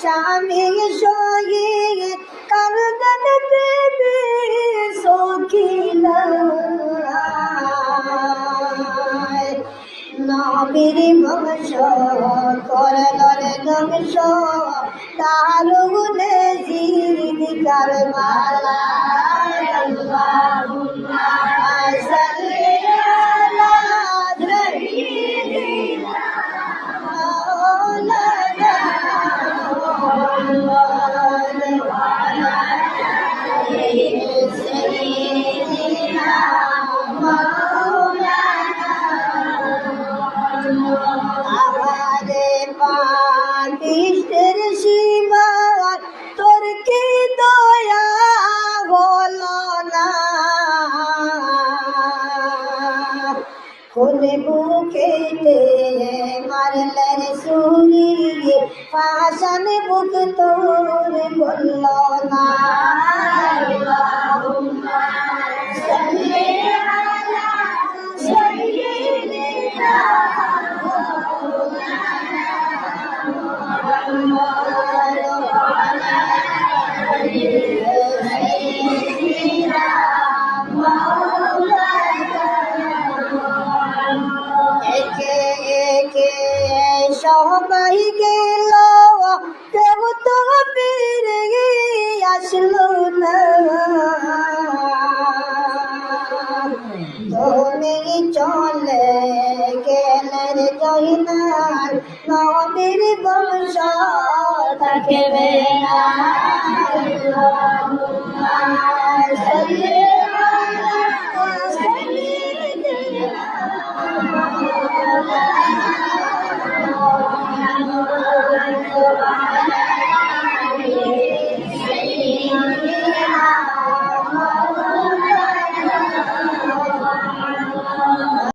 Shami shoyi kardan bebe নবীর বংশ করলর ধ্বংস তার গুণে জিদ কারবালা আল্লাহুম্মা সাল্লি পাপিষ্টের সীমা তোর কি দয়া হলো না? খুলে বুকেতে মারলেন সুরি পাশানে বুক তোর বলল সবাই গেল। কেউ তো ফিরে আসলো না তুমি চলে কালে জয়নাল নবীর বংশ থাকবে না